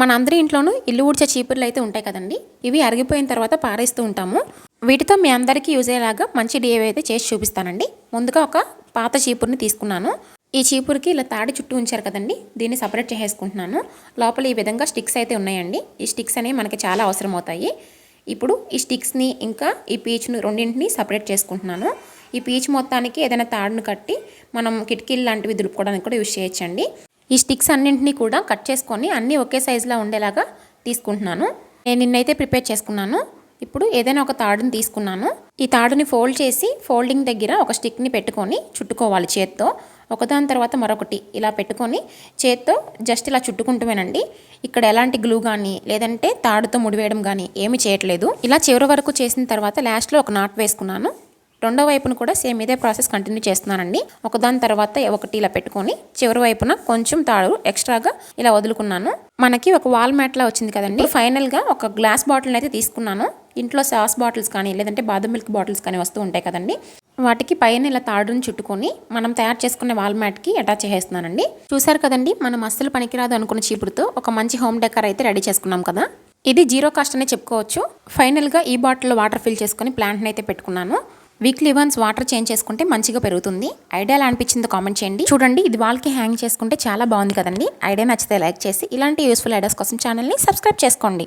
మన అందరి ఇంట్లోనూ ఇల్లు ఊడ్చే చీపుర్లు అయితే ఉంటాయి కదండి. ఇవి అరిగిపోయిన తర్వాత పారేస్తూ ఉంటాము. వీటితో మీ అందరికీ యూజ్ అయ్యేలాగా మంచి డిఏవి అయితే చేసి చూపిస్తానండి. ముందుగా ఒక పాత చీపుర్ని తీసుకున్నాను. ఈ చీపురుకి ఇలా తాడి చుట్టూ ఉంచారు కదండి. దీన్ని సపరేట్ చేసేసుకుంటున్నాను. లోపల ఈ విధంగా స్టిక్స్ అయితే ఉన్నాయండి. ఈ స్టిక్స్ అనేవి మనకి చాలా అవసరం అవుతాయి ఇప్పుడు ఈ స్టిక్స్ని ఇంకా ఈ పీచ్ను రెండింటిని సపరేట్ చేసుకుంటున్నాను. ఈ పీచ్ మొత్తానికి ఏదైనా తాడును కట్టి మనం కిటికీలు లాంటివి దులుపుకోవడానికి కూడా యూజ్ చేయొచ్చండి. ఈ స్టిక్స్ అన్నింటినీ కూడా కట్ చేసుకొని అన్నీ ఒకే సైజులో ఉండేలాగా తీసుకుంటున్నాను. నేను నిన్నైతే ప్రిపేర్ చేసుకున్నాను. ఇప్పుడు ఏదైనా ఒక తాడుని తీసుకున్నాను. ఈ తాడుని ఫోల్డ్ చేసి ఫోల్డింగ్ దగ్గర ఒక స్టిక్ని పెట్టుకొని చుట్టుకోవాలి చేత్తో. ఒకదాని తర్వాత మరొకటి ఇలా పెట్టుకొని చేత్తో జస్ట్ ఇలా చుట్టుకుంటూనేనండి ఇక్కడ ఎలాంటి గ్లూ కానీ లేదంటే తాడుతో ముడివేయడం కానీ ఏమీ చేయట్లేదు. ఇలా చివరి వరకు చేసిన తర్వాత లాస్ట్లో ఒక నాట్ వేసుకున్నాను. రెండో వైపున కూడా సేమ్ ఇదే ప్రాసెస్ కంటిన్యూ చేస్తున్నానండి. ఒకదాని తర్వాత ఒకటి ఇలా పెట్టుకొని చివరి వైపున కొంచెం తాడు ఎక్స్ట్రాగా ఇలా వదులుకున్నాను. మనకి ఒక వాల్ మ్యాట్ లా వచ్చింది కదండి. ఫైనల్గా ఒక గ్లాస్ బాటిల్ అయితే తీసుకున్నాను. ఇంట్లో సాస్ బాటిల్స్ కానీ లేదంటే బాదం మిల్క్ బాటిల్స్ కానీ వస్తూ ఉంటాయి కదండి. వాటికి పైన ఇలా తాడుని చుట్టుకొని మనం తయారు చేసుకునే వాల్ మ్యాట్కి అటాచ్ చేసేస్తున్నానండి. చూసారు కదండి మనం అస్సలు పనికిరాదు అనుకున్న చీపుడుతో ఒక మంచి హోమ్ డెకర్ అయితే రెడీ చేసుకున్నాం కదా. ఇది జీరో కాస్ట్ అనే చెప్పుకోవచ్చు. ఫైనల్గా ఈ బాటిల్లో వాటర్ ఫిల్ చేసుకొని ప్లాంట్ని అయితే పెట్టుకున్నాను. వీక్లీ వన్స్ వాటర్ చేంజ్ చేసుకుంటే మంచిగా పెరుగుతుంది. ఐడియా ఎలా అనిపించిందో కామెంట్ చేయండి. చూడండి ఇది వాళ్ళకి హ్యాంగ్ చేసుకుంటే చాలా బాగుంది కదండి. ఐడియా నచ్చితే లైక్ చేసి ఇలాంటి యూస్ఫుల్ ఐడియాస్ కోసం ఛానల్ని సబ్స్క్రైబ్ చేసుకోండి.